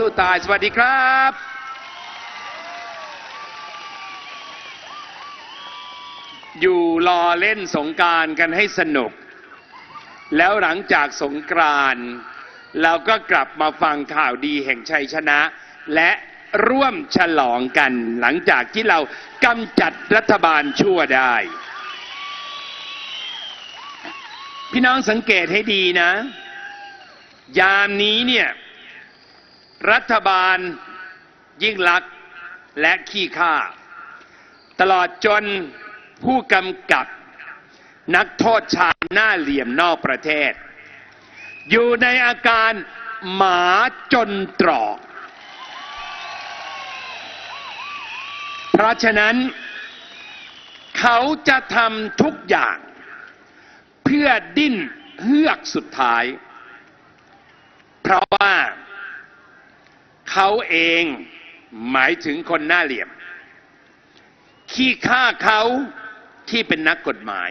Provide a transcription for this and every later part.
สู้ตาย สวัสดีครับอยู่รอเล่นสงการกันให้สนุก แล้วหลังจากสงกรานเราก็กลับมาฟังข่าวดีแห่งชัยชนะ และร่วมฉลองกันหลังจากที่เรากำจัดรัฐบาลชั่วได้ พี่น้องสังเกตให้ดีนะ ยามนี้เนี่ย รัฐบาลยิ่งลักษณ์และขี้ข้าตลอดจนผู้กำกับนักโทษชายหน้าเหลี่ยมนอกประเทศ อยู่ในอาการหมาจนตรอก เพราะฉะนั้น เขาจะทำทุกอย่าง เพื่อดิ้นเฮือกสุดท้าย เพราะว่า เขาเองหมายถึงคนหน้าเหลี่ยม ขี้ข้าเขาที่เป็นนักกฎหมาย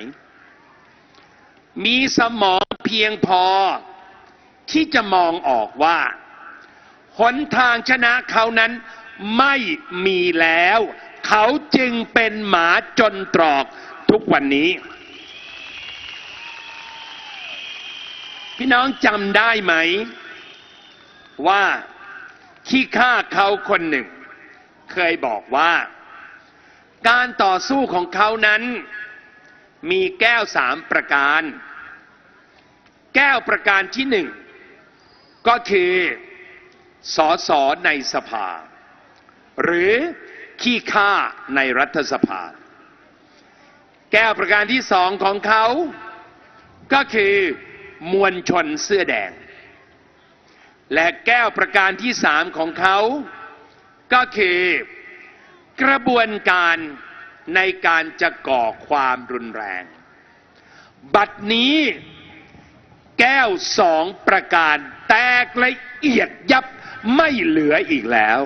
มีสมองเพียงพอที่จะมองออกว่า หนทางชนะเขานั้นไม่มีแล้ว เขาจึงเป็นหมาจนตรอกทุกวันนี้ พี่น้องจำได้ไหม ว่า ขี้ข้าเขาคนหนึ่ง เคยบอกว่า การต่อสู้ของเขานั้น มีแก้วสามประการ แก้วประการที่หนึ่ง ก็คือสอสอในสภา หรือขี้ข้าในรัฐสภา แก้วประการที่สองของเขา ก็คือมวลชนเสื้อแดง และแก้วประการที่สามของเขา ก็คือกระบวนการในการจะก่อความรุนแรง บัดนี้แก้วสองประการแตกละเอียดยับไม่เหลืออีกแล้ว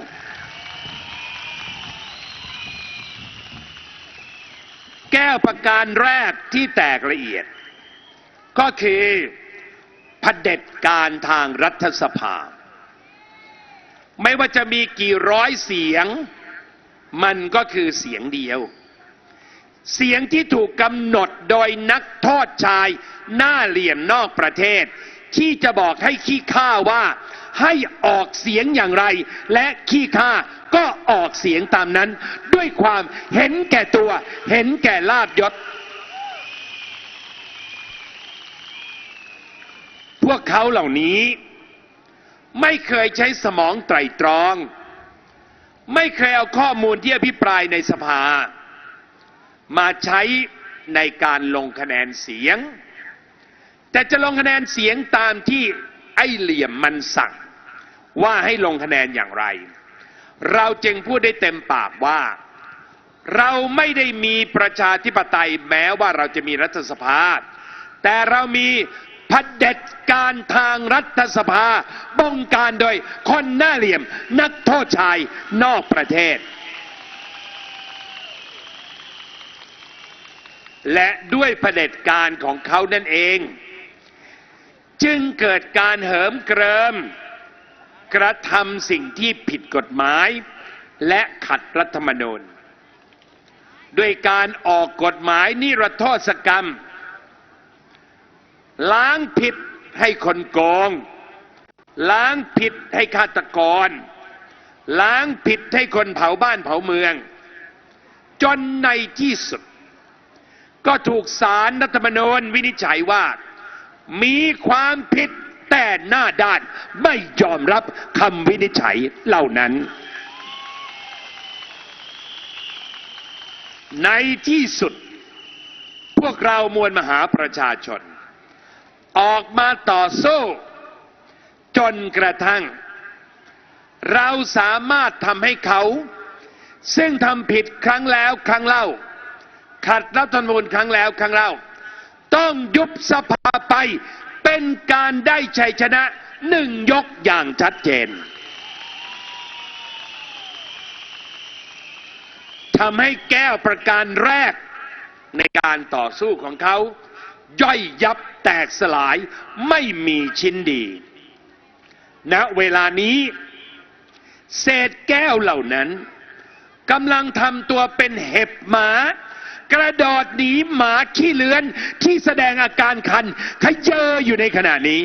แก้วประการแรกที่แตกละเอียด ก็คือ เผด็จการทางรัฐสภา ไม่ว่าจะมีกี่ร้อยเสียง มันก็คือเสียงเดียว เสียงที่ถูกกำหนดโดยนักโทษชายหน้าเหลี่ยมนอกประเทศ ที่จะบอกให้ขี้ข้าว่าให้ออกเสียงอย่างไร และขี้ข้าก็ออกเสียงตามนั้น ด้วยความเห็นแก่ตัว เห็นแก่ลาบยศ พวกเขาเหล่านี้ ไม่เคยใช้สมองไตรตรอง ไม่เคยเอาข้อมูลที่อภิปรายในสภา มาใช้ในการลงคะแนนเสียง แต่จะลงคะแนนเสียงตามที่ไอ้เหลี่ยมมันสั่ง ว่าให้ลงคะแนนอย่างไร เราจึงพูดได้เต็มปากว่า เราไม่ได้มีประชาธิปไตยแม้ว่าเราจะมีรัฐสภา แต่เรามี ผด็จการทางรัฐสภาบงการโดยคนหน้าเหลี่ยมนักโทษชายนอกประเทศ และด้วยเผด็จการของเขานั่นเอง จึงเกิดการเหิมเกริม กระทำสิ่งที่ผิดกฎหมาย และขัดรัฐธรรมนูญด้วยการออกกฎหมายนิรโทษกรรม ล้างผิดให้คนโกง ล้างผิดให้ฆาตกร ล้างผิดให้คนเผาบ้านเผาเมือง จนในที่สุด ก็ถูกสารรัฐธรรมนูญวินิจฉัยว่า มีความผิดแต่หน้าด้านไม่ยอมรับคำวินิจฉัยเหล่านั้น ในที่สุด พวกเรามวลมหาประชาชน ออกมาต่อสู้ จนกระทั่ง เราสามารถทำให้เขา ซึ่งทำผิดครั้งแล้วครั้งเล่า ขัดรัฐธรรมนูญครั้งแล้วครั้งเล่า ต้องยุบสภาไปเป็นการได้ชัยชนะหนึ่งยกอย่างชัดเจนทำให้แก้วประการแรกในการต่อสู้ของเขา ย่อยยับแตกสลายไม่มีชิ้นดีณเวลานี้ เศษแก้วเหล่านั้นกำลังทำตัวเป็นเห็บหมากระโดดหนีหมาขี้เลือนที่แสดงอาการคันขยเยออยู่ในขณะนี้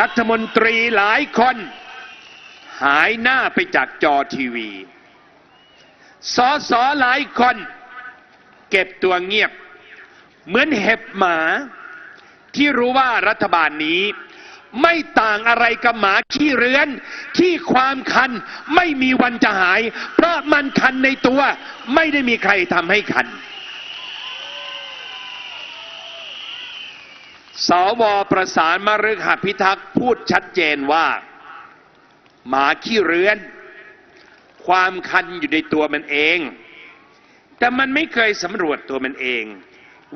รัฐมนตรีหลายคน หายหน้าไปจากจอทีวี สอสอหลายคน เก็บตัวเงียบ เหมือนเห็บหมาที่รู้ว่ารัฐบาลนี้ ไม่ต่างอะไรกับหมาขี้เรือน ที่ความคันไม่มีวันจะหาย เพราะมันคันในตัว ไม่ได้มีใครทำให้คัน สวประสานมฤคพิทักษ์พูดชัดเจนว่า หมาขี้เรือน ความคันอยู่ในตัวมันเอง แต่มันไม่เคยสำรวจตัวมันเอง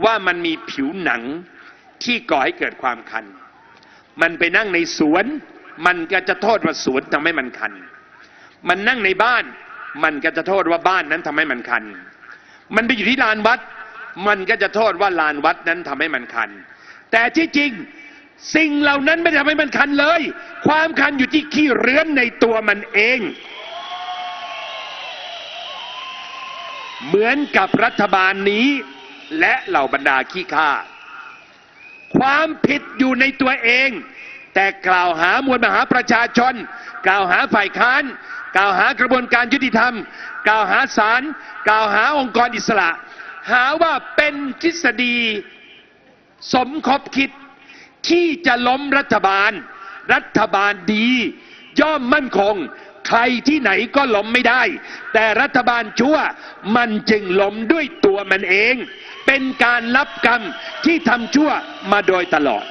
ว่ามันมีผิวหนังที่ก่อให้เกิดความคัน มันไปนั่งในสวน มันก็จะโทษว่าสวนทำให้มันคัน มันนั่งในบ้าน มันก็จะโทษว่าบ้านนั้นทำให้มันคัน มันไปอยู่ที่ลานวัด มันก็จะโทษว่าลานวัดนั้นทำให้มันคัน แต่ที่จริงสิ่งเหล่านั้นไม่ทำให้มันคันเลย ความคันอยู่ที่ขี้เรื้อนในตัวมันเอง เหมือนกับรัฐบาลนี้ และเหล่าบรรดาขี้ข้าความผิดอยู่ในตัวเอง แต่กล่าวหามวลมหาประชาชน กล่าวหาฝ่ายค้าน กล่าวหากระบวนการยุติธรรม กล่าวหาศาลกล่าวหาองค์กรอิสระ หาว่าเป็นทฤษฎี สมคบคิด ที่จะล้มรัฐบาล รัฐบาลดี ย่อมมั่นคง ใครที่ไหนก็ล้มไม่ได้ แต่รัฐบาลชั่วมันจึงล้มด้วยตัวมันเอง เป็นการรับกรรมที่ทำชั่วมาโดยตลอด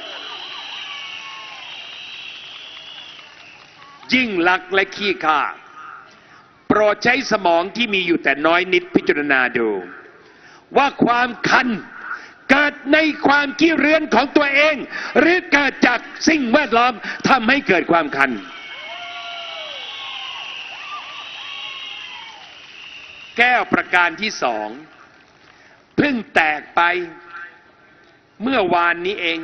ยิ่งลักและขี้ข้าโปรดใช้สมองที่มีอยู่แต่น้อยนิดพิจารณาดู ว่าความคันเกิดในความขี้เรือนของตัวเอง หรือเกิดจากสิ่งแวดล้อมทำให้เกิดความคัน แก้วประการที่สองเพิ่งแตกไปเมื่อวานนี้เอง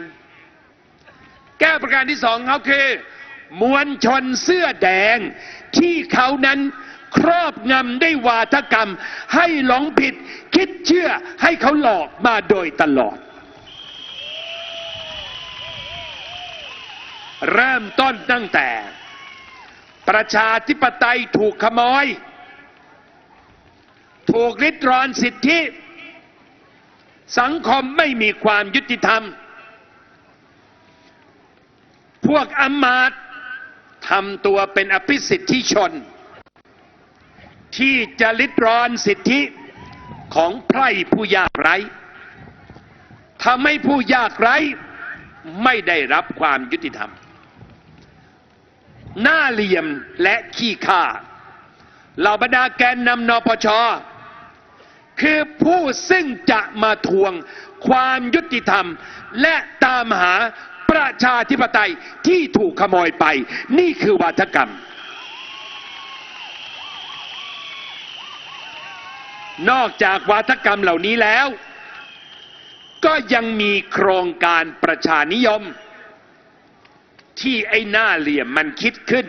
แก้วประการที่สองเขาคือ มวลชนเสื้อแดง ที่เขานั้นครอบงำได้วยวาทกรรม ให้หลงผิด คิดเชื่อให้เขาหลอกมาโดยตลอด เริ่มต้นตั้งแต่ ประชาธิปไตยถูกขโมย ถูกริดรอนสิทธิ สังคมไม่มีความยุติธรรม พวกอำมาตย์ทำตัวเป็นอภิสิทธิชน ที่จะลิดรอนสิทธิของไพร่ผู้ยากไร้ทำให้ผู้ยากไร้ไม่ได้รับความยุติธรรม หน้าเหลี่ยมและขี้ข้าเหล่าบรรดาแกนนำนปช คือผู้ซึ่งจะมาทวงความยุติธรรม และตามหาประชาธิปไตยที่ถูกขโมยไป นี่คือวาทกรรม นอกจากวาทกรรมเหล่านี้แล้ว ก็ยังมีโครงการประชานิยม ที่ไอ้หน้าเหลี่ยมมันคิดขึ้น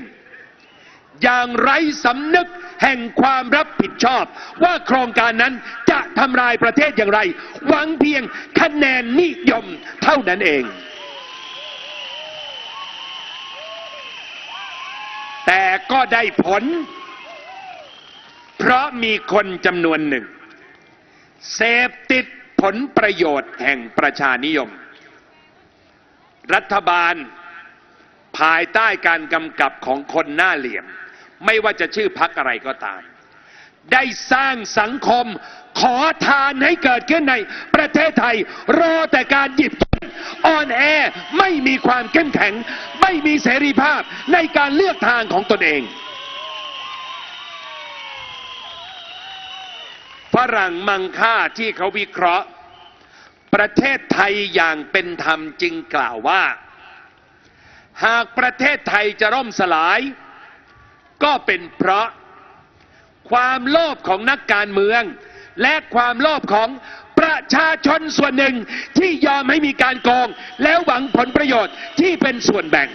อย่างไร้สำนึกแห่งความรับผิดชอบ ว่าโครงการนั้นจะทำลายประเทศอย่างไร หวังเพียงคะแนนนิยมเท่านั้นเอง แต่ก็ได้ผล เพราะมีคนจำนวนหนึ่ง เสพติดผลประโยชน์แห่งประชานิยม รัฐบาลภายใต้การกำกับของคนหน้าเหลี่ยม ไม่ว่าจะชื่อพักอะไรก็ตาม ได้สร้างสังคมขอทานให้เกิดขึ้นในประเทศไทย รอแต่การหยิบยื่นอ่อนแอไม่มีความเข้มแข็ง ไม่มีเสรีภาพในการเลือกทางของตนเองฝรั่งมังค่าที่เขาวิเคราะห์ ประเทศไทยอย่างเป็นธรรมจึงกล่าวว่า หากประเทศไทยจะร่มสลาย ก็เป็นเพราะความโลภของนักการเมือง และความโลภของประชาชนส่วนหนึ่งที่ยอมให้มีการโกงแล้วหวังผลประโยชน์ที่เป็นส่วนแบ่ง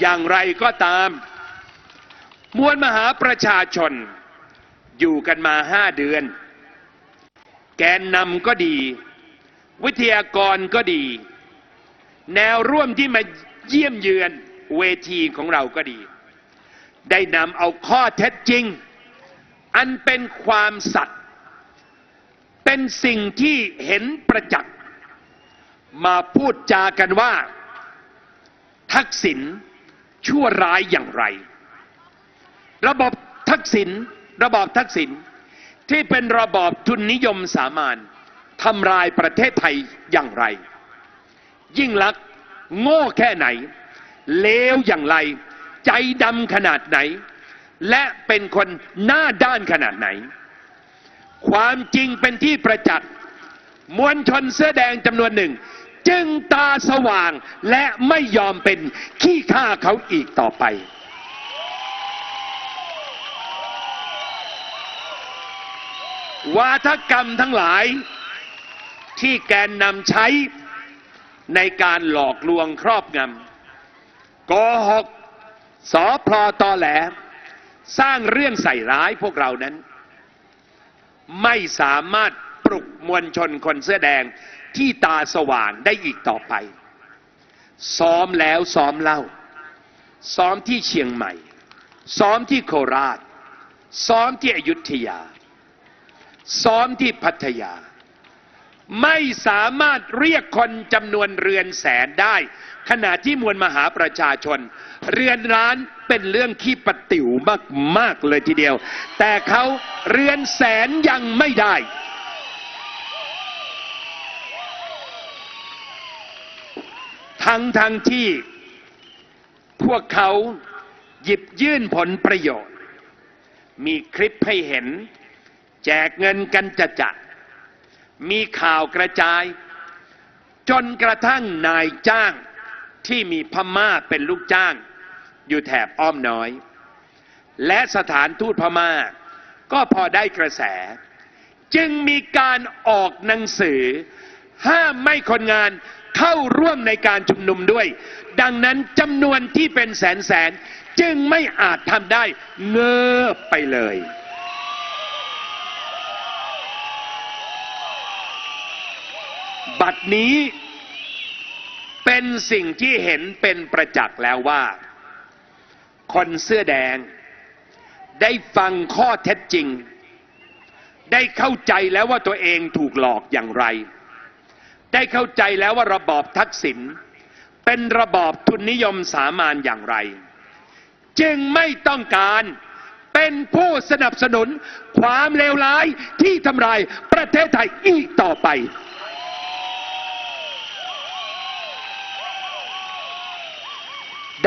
อย่างไรก็ตาม มวลมหาประชาชน อยู่กันมาห้าเดือน แกนนำก็ดี วิทยากรก็ดี แนวร่วมที่มาเยี่ยมเยือนเวทีของเราก็ดี ได้นำเอาข้อเท็จจริง อันเป็นความสัตย์เป็นสิ่งที่เห็นประจักษ์ มาพูดจากันว่า ทักษิณชั่วร้ายอย่างไร ระบบทักษิณระบอบทักษิณที่เป็นระบอบทุนนิยมสามานทำลายประเทศไทยอย่างไร ยิ่งลักษณ์โง่แค่ไหน เลวอย่างไร ใจดำขนาดไหน และเป็นคนหน้าด้านขนาดไหน ความจริงเป็นที่ประจักษ์มวลชนเสื้อแดงจำนวนหนึ่ง จึงตาสว่างและไม่ยอมเป็นขี้ข้าเขาอีกต่อไป วาทกรรมทั้งหลายที่แกนนำใช้ ในการหลอกลวงครอบงำโกหกสอพลอตอแหล สร้างเรื่องใส่ร้ายพวกเรานั้น ไม่สามารถปลุกมวลชนคนเสื้อแดงที่ตาสว่างได้อีกต่อไป ซ้อมแล้วซ้อมเล่า ซ้อมที่เชียงใหม่ ซ้อมที่โคราช ซ้อมที่อยุธยา ซ้อมที่พัทยา ไม่สามารถเรียกคนจำนวนเรือนแสนได้ ขณะที่มวลมหาประชาชน เรือนร้านเป็นเรื่องขี้ปติ๋วมาก ๆ เลยทีเดียว แต่เขาเรือนแสนยังไม่ได้ ทั้งทั้งที่พวกเขาหยิบยื่นผลประโยชน์ มีคลิปให้เห็น แจกเงินกันจะจะ มีข่าวกระจาย จนกระทั่งนายจ้างที่มีพม่าเป็นลูกจ้าง อยู่แถบอ้อมน้อย และสถานทูตพม่า ก็พอได้กระแส จึงมีการออกหนังสือ ห้ามไม่คนงานเข้าร่วมในการชุมนุมด้วย ดังนั้นจำนวนที่เป็นแสนแสนจึงไม่อาจทำได้เงอไปเลย บัดนี้ เป็นสิ่งที่เห็นเป็นประจักษ์แล้วว่า คนเสื้อแดง ได้ฟังข้อเท็จจริง ได้เข้าใจแล้วว่าตัวเองถูกหลอกอย่างไร ได้เข้าใจแล้วว่าระบอบทักษิณเป็นระบอบทุนนิยมสามานอย่างไร จึงไม่ต้องการเป็นผู้สนับสนุนความเลวร้ายที่ทำลายประเทศไทยอีกต่อไป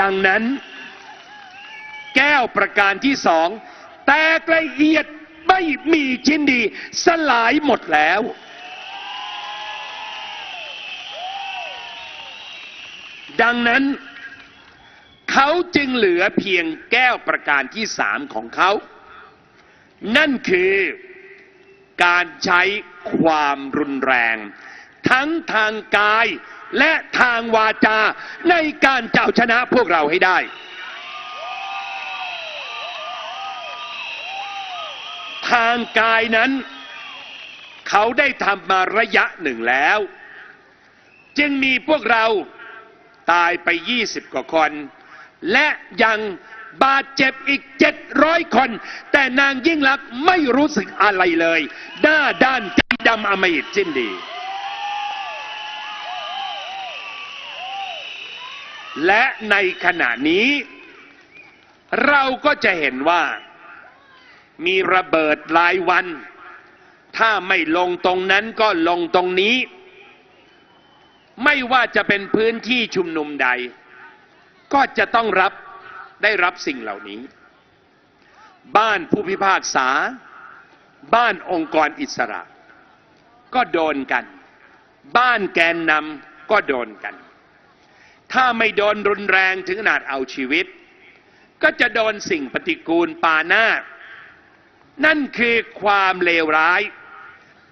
ดังนั้น แก้วประการที่สองแตกละเอียดไม่มีชิ้นดี สลายหมดแล้ว ดังนั้น เขาจึงเหลือเพียงแก้วประการที่สามของเขา นั่นคือการใช้ความรุนแรง ทั้งทางกาย และทางวาจาในการเจ้าชนะพวกเราให้ได้ ทางกายนั้น เขาได้ทำมาระยะหนึ่งแล้ว จึงมีพวกเราตายไป 20 กว่าคน และยังบาดเจ็บอีก 700 คน แต่นางยิ่งลักษณ์ไม่รู้สึกอะไรเลย หน้าด้านใจดำอมหิตสิ้นดี และในขณะนี้ เราก็จะเห็นว่า มีระเบิดรายวัน ถ้าไม่ลงตรงนั้นก็ลงตรงนี้ ไม่ว่าจะเป็นพื้นที่ชุมนุมใด ก็จะต้องรับได้รับสิ่งเหล่านี้ บ้านผู้พิพากษา บ้านองค์กรอิสระ ก็โดนกัน บ้านแกนนำก็โดนกัน ถ้าไม่โดนรุนแรงถึงขนาดเอาชีวิต ก็จะโดนสิ่งปฏิกูลปาหน้า นั่นคือความเลวร้าย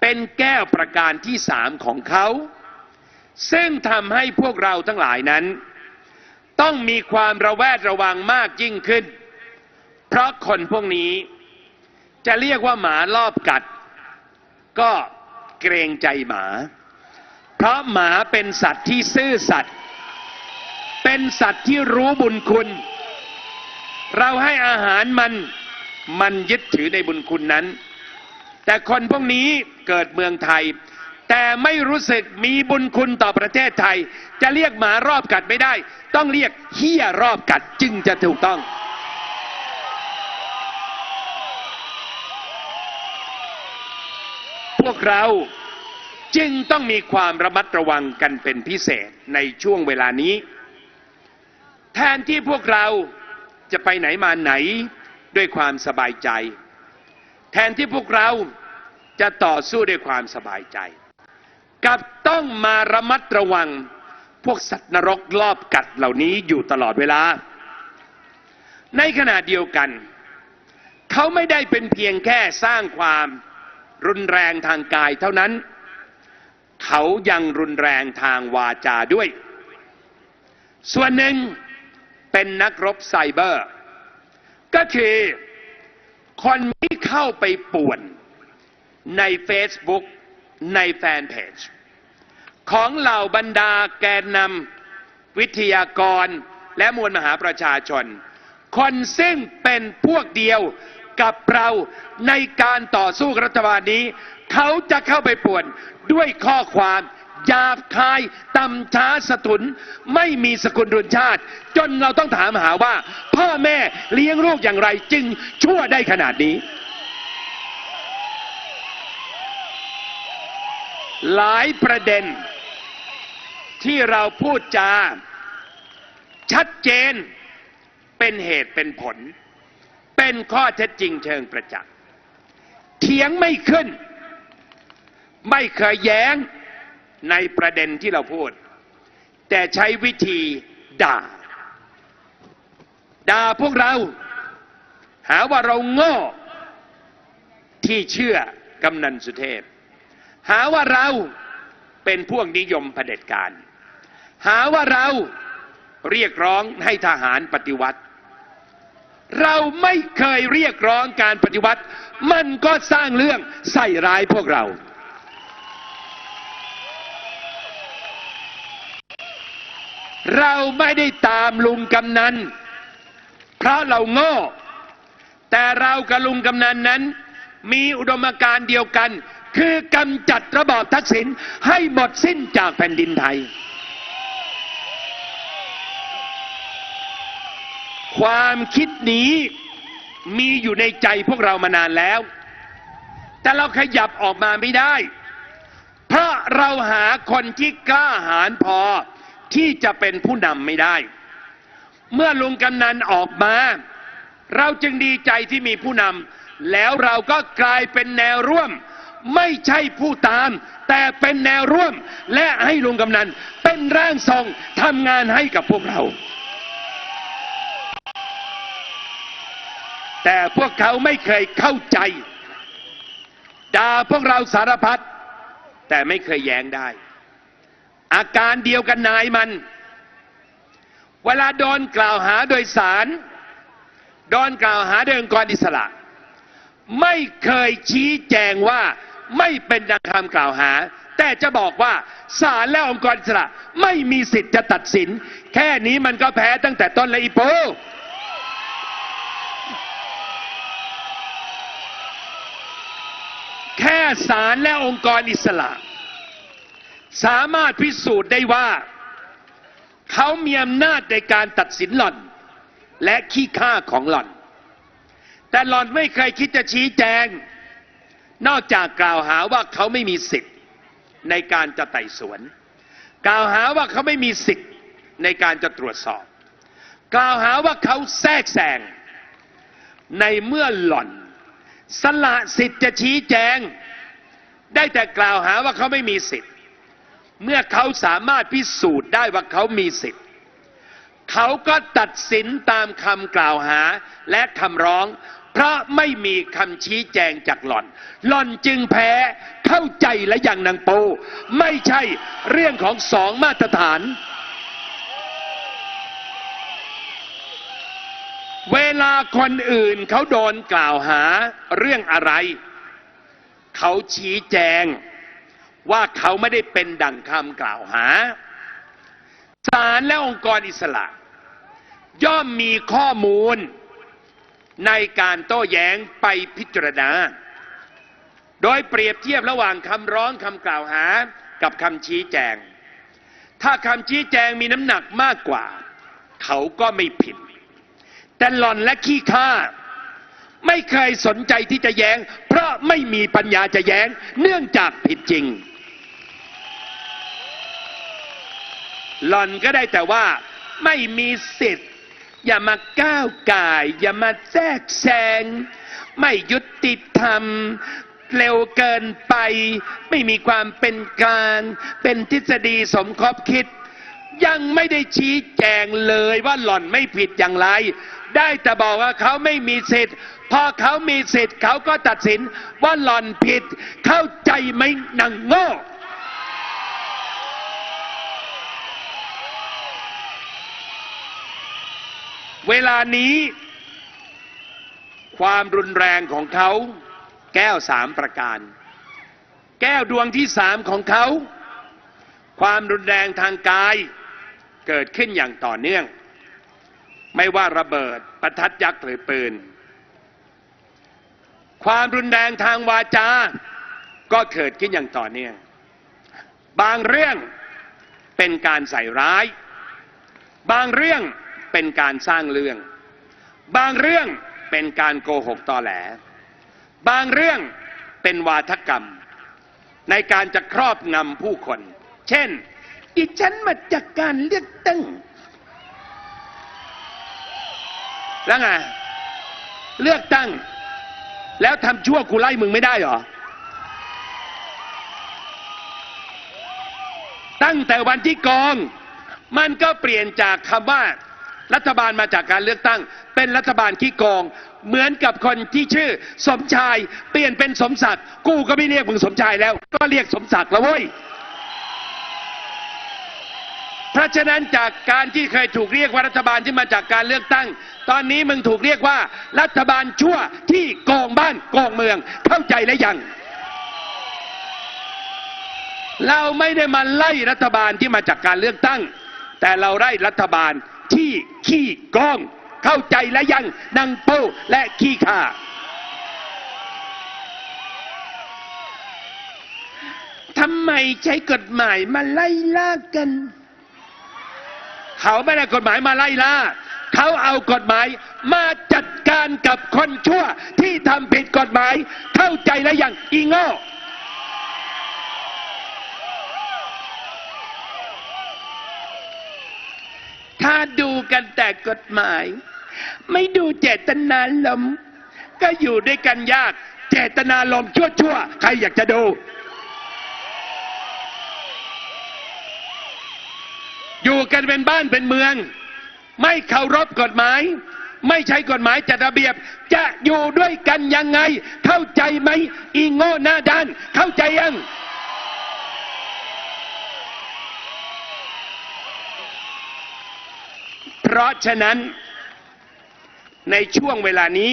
เป็นแก้วประการที่สามของเขา ซึ่งทำให้พวกเราทั้งหลายนั้น ต้องมีความระแวดระวังมากยิ่งขึ้น เพราะคนพวกนี้จะเรียกว่าหมารอบกัด ก็เกรงใจหมา เพราะหมาเป็นสัตว์ที่ซื่อสัตย์ เป็นสัตว์ที่รู้บุญคุณ เราให้อาหารมันมันยึดถือในบุญคุณนั้น แต่คนพวกนี้เกิดเมืองไทย แต่ไม่รู้สึกมีบุญคุณต่อประเทศไทย จะเรียกหมารอบกัดไม่ได้ ต้องเรียกเฮียรอบกัดจึงจะถูกต้องพวกเราจึงต้องมีความระมัดระวังกันเป็นพิเศษในช่วงเวลานี้ แทนที่พวกเราจะไปไหนมาไหนด้วยความสบายใจ แทนที่พวกเราจะต่อสู้ด้วยความสบายใจกับต้องมาระมัดระวัง พวกสัตว์นรกรอบกัดเหล่านี้อยู่ตลอดเวลา ในขณะเดียวกัน เขาไม่ได้เป็นเพียงแค่สร้างความรุนแรงทางกายเท่านั้น เขายังรุนแรงทางวาจาด้วย ส่วนหนึ่ง เป็นนักรบไซเบอร์ ก็คือคนที่เข้าไปป่วนใน Facebook ในแฟนเพจ ของเหล่าบรรดาแกนนำวิทยากรและมวลมหาประชาชน คนซึ่งเป็นพวกเดียวกับเราในการต่อสู้รัฐบาลนี้ เขาจะเข้าไปป่วนด้วยข้อความ หยาบคายต่ำช้าสะทุน ไม่มีสกุลรุนชาติ จนเราต้องถามหาว่า พ่อแม่เลี้ยงลูกอย่างไรจึงชั่วได้ขนาดนี้ หลายประเด็น ที่เราพูดจา ชัดเจนเป็นเหตุเป็นผล เป็นข้อเท็จจริงเชิงประจักษ์เถียงไม่ขึ้น ไม่เคยแย้ง ในประเด็นที่เราพูด แต่ใช้วิธีด่า ด่าพวกเรา หาว่าเราโง่ที่เชื่อกำนันสุเทพ หาว่าเราเป็นพวกนิยมเผด็จการ หาว่าเราเรียกร้องให้ทหารปฏิวัติ เราไม่เคยเรียกร้องการปฏิวัติ มันก็สร้างเรื่องใส่ร้ายพวกเรา เราไม่ได้ตามลุงกำนันเพราะเราโง่ แต่เรากับลุงกำนันนั้น มีอุดมการณ์เดียวกัน คือกำจัดระบอบทักษิณให้หมดสิ้นจากแผ่นดินไทย ความคิดนี้มีอยู่ในใจพวกเรามานานแล้ว แต่เราขยับออกมาไม่ได้ เพราะเราหาคนที่กล้าหาญพอ ที่จะเป็นผู้นำไม่ได้ เมื่อลุงกำนันออกมา เราจึงดีใจที่มีผู้นำแล้วเราก็กลายเป็นแนวร่วม ไม่ใช่ผู้ตาม แต่เป็นแนวร่วม และให้ลุงกำนันเป็นร่างทรงทำงานให้กับพวกเรา แต่พวกเขาไม่เคยเข้าใจด่าพวกเราสารพัดแต่ไม่เคยแย้งได้ อาการเดียวกันนายมัน เวลาโดนกล่าวหาโดยสารโดนกล่าวหาโดยองค์กรอิสระ ไม่เคยชี้แจงว่าไม่เป็นดังคำกล่าวหา แต่จะบอกว่าศาลและองค์กรอิสระ ไม่มีสิทธิ์จะตัดสิน แค่นี้มันก็แพ้ตั้งแต่ต้นเลยอีโปแค่ศาลและองค์กรอิสระ สามารถพิสูจน์ได้ว่า เขามีอำนาจในการตัดสินหล่อน และขี้ข้าของหล่อน แต่หล่อนไม่เคยคิดจะชี้แจง นอกจากกล่าวหาว่าเขาไม่มีสิทธิ์ในการจะไต่สวน กล่าวหาว่าเขาไม่มีสิทธิ์ในการจะตรวจสอบ กล่าวหาว่าเขาแทรกแซงในเมื่อหล่อน สละสิทธิ์จะชี้แจง ได้แต่กล่าวหาว่าเขาไม่มีสิทธิ์ เมื่อเขาสามารถพิสูจน์ได้ว่าเขามีสิทธิ์เขาก็ตัดสินตามคำกล่าวหาและคำร้อง เพราะไม่มีคำชี้แจงจากหล่อน หล่อนจึงแพ้เข้าใจและอย่างนางปูไม่ใช่เรื่องของสองมาตรฐาน เวลาคนอื่นเขาโดนกล่าวหาเรื่องอะไร เขาชี้แจง ว่าเขาไม่ได้เป็นดั่งคำกล่าวหาศาลและองค์กรอิสระ ย่อมมีข้อมูลในการโต้แย้งไปพิจารณา โดยเปรียบเทียบระหว่างคำร้องคำกล่าวหากับคำชี้แจง ถ้าคำชี้แจงมีน้ำหนักมากกว่า เขาก็ไม่ผิด แต่หล่อนและขี้ข้าไม่เคยสนใจที่จะแย้ง เพราะไม่มีปัญญาจะแย้ง เนื่องจากผิดจริง หล่อนก็ได้แต่ว่าไม่มีสิทธิ์ อย่ามาก้าวก่ายอย่ามาแทรกแซง ไม่ยุติธรรม เร็วเกินไป ไม่มีความเป็นกลางเป็นทฤษฎีสมคบคิด ยังไม่ได้ชี้แจงเลยว่าหล่อนไม่ผิดอย่างไร ได้แต่บอกว่าเขาไม่มีสิทธิ์พอเขามีสิทธิ์เขาก็ตัดสินว่าหล่อนผิด เข้าใจไหมนังโง่ เวลานี้ ความรุนแรงของเขาแก้วสามประการ แก้วดวงที่สามของเขา ความรุนแรงทางกายเกิดขึ้นอย่างต่อเนื่อง ไม่ว่าระเบิดประทัดยักษ์หรือปืน ความรุนแรงทางวาจา ก็เกิดขึ้นอย่างต่อเนื่อง บางเรื่องเป็นการใส่ร้าย บางเรื่อง เป็นการสร้างเรื่อง บางเรื่องเป็นการโกหกตอแหล บางเรื่องเป็นวาทกรรม ในการจะครอบงำผู้คน เช่น ดิฉันมาจากการเลือกตั้ง แล้วไง เลือกตั้ง แล้วทำชั่วกูไล่มึงไม่ได้เหรอ ตั้งแต่วันที่กอง มันก็เปลี่ยนจากคำว่า รัฐบาลมาจากการเลือกตั้ง เป็นรัฐบาลขี้โกง เหมือนกับคนที่ชื่อสมชาย เปลี่ยนเป็นสมศักดิ์กูก็ไม่เรียกมึงสมชายแล้ว ก็เรียกสมศักดิ์แล้วเว้ยเพราะฉะนั้นจากการที่เคยถูกเรียกว่ารัฐบาลที่มาจากการเลือกตั้ง ตอนนี้มึงถูกเรียกว่า รัฐบาลชั่วที่โกงบ้านโกงเมือง เข้าใจแล้วยังเราไม่ได้มาไล่รัฐบาลที่มาจากการเลือกตั้ง แต่เราไล่รัฐบาล ที่ขี้กอง เข้าใจและยังนางโป้และขี้ข่าทำไมใช้กฎหมายมาไล่ล่ากัน เขาไม่ได้กฎหมายมาไล่ล่า เขาเอากฎหมายมาจัดการกับคนชั่วที่ทำผิดกฎหมาย เข้าใจแล้วยังอีโง่ ถ้าดูกันแต่กฎหมาย ไม่ดูเจตนาลมก็อยู่ด้วยกันยาก เจตนาลมชั่วๆ ใครอยากจะดู อยู่กันเป็นบ้านเป็นเมือง ไม่เคารพกฎหมาย ไม่ใช้กฎหมายจัดระเบียบ จะอยู่ด้วยกันยังไง เข้าใจไหมอีโง่หน้าด้าน เข้าใจยัง เพราะฉะนั้นในช่วงเวลานี้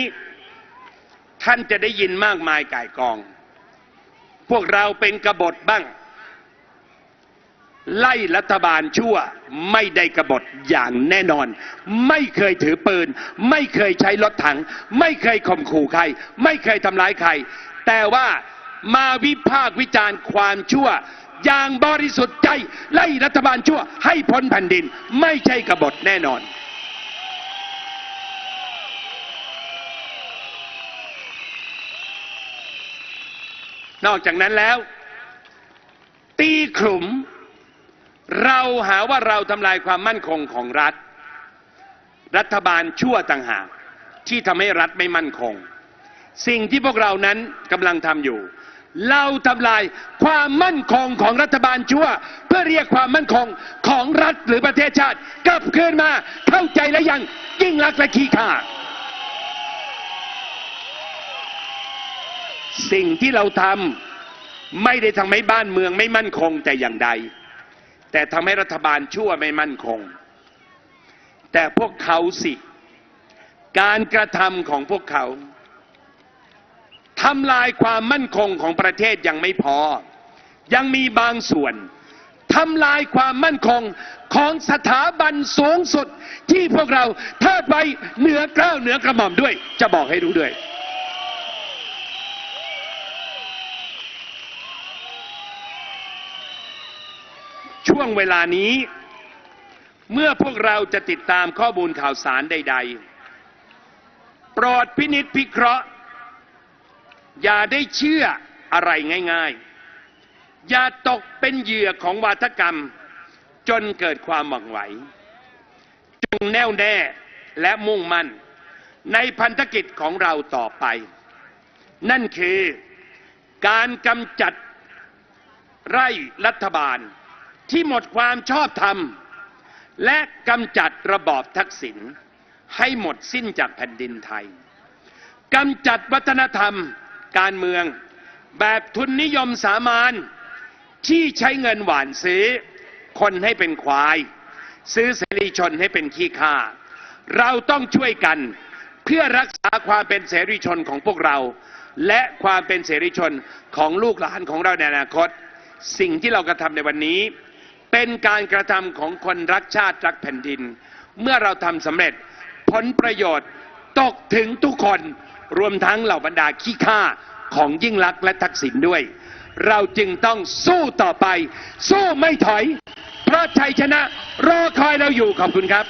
ท่านจะได้ยินมากมายก่ายกอง พวกเราเป็นกบฏบ้าง ไล่รัฐบาลชั่วไม่ได้กบฏอย่างแน่นอน ไม่เคยถือปืน ไม่เคยใช้รถถัง ไม่เคยข่มขู่ใคร ไม่เคยทำร้ายใคร แต่ว่ามาวิพากษ์วิจารณ์ความชั่ว อย่างบริสุทธิ์ใจ ไล่รัฐบาลชั่วให้พ้นแผ่นดิน ไม่ใช่กบฏแน่นอน นอกจากนั้นแล้ว ตีขลุ่มเราหาว่าเราทำลายความมั่นคงของรัฐ รัฐบาลชั่วต่างหากที่ทำให้รัฐไม่มั่นคง สิ่งที่พวกเรานั้นกำลังทำอยู่ เราทำลายความมั่นคงของรัฐบาลชั่ว เพื่อเรียกความมั่นคงของรัฐหรือประเทศชาติ กลับคืนมาเข้าใจแล้วยังยิ่งรักและขี้ข้าสิ่งที่เราทำไม่ได้ทำให้บ้านเมืองไม่มั่นคงแต่อย่างใด แต่ทำให้รัฐบาลชั่วไม่มั่นคง แต่พวกเขาสิ การกระทำของพวกเขา ทำลายความมั่นคงของประเทศยังไม่พอ ยังมีบางส่วนทำลายความมั่นคงของสถาบันสูงสุดที่พวกเราเทิดไว้เหนือเกล้าวเหนือกระหม่อมด้วย จะบอกให้รู้ด้วย ช่วงเวลานี้ เมื่อพวกเราจะติดตามข้อมูลข่าวสารใด ๆ โปรดพินิษพิเคราะห์ อย่าได้เชื่ออะไรง่ายๆ อย่าตกเป็นเหยื่อของวาทกรรม จนเกิดความหวังไหว จงแน่วแน่และมุ่งมั่น ในพันธกิจของเราต่อไป นั่นคือการกำจัดไร่รัฐบาลที่หมดความชอบธรรม และกำจัดระบอบทักษิณให้หมดสิ้นจากแผ่นดินไทยกำจัดวัฒนธรรม การเมือง แบบทุนนิยมสามานที่ใช้เงินหวานซื้อ คนให้เป็นควาย ซื้อเสรีชนให้เป็นขี้ข้าเราต้องช่วยกันเพื่อรักษาความเป็นเสรีชนของพวกเรา และความเป็นเสรีชนของลูกหลานของเราในอนาคต สิ่งที่เรากระทำในวันนี้ เป็นการกระทำของคนรักชาติรักแผ่นดิน เมื่อเราทำสำเร็จผลประโยชน์ตกถึงทุกคน รวมทั้งเหล่าบรรดาขี้ข้าของยิ่งลักษณ์และทักษิณด้วย เราจึงต้องสู้ต่อไป สู้ไม่ถอย เพราะชัยชนะรอคอยเราอยู่ขอบคุณครับ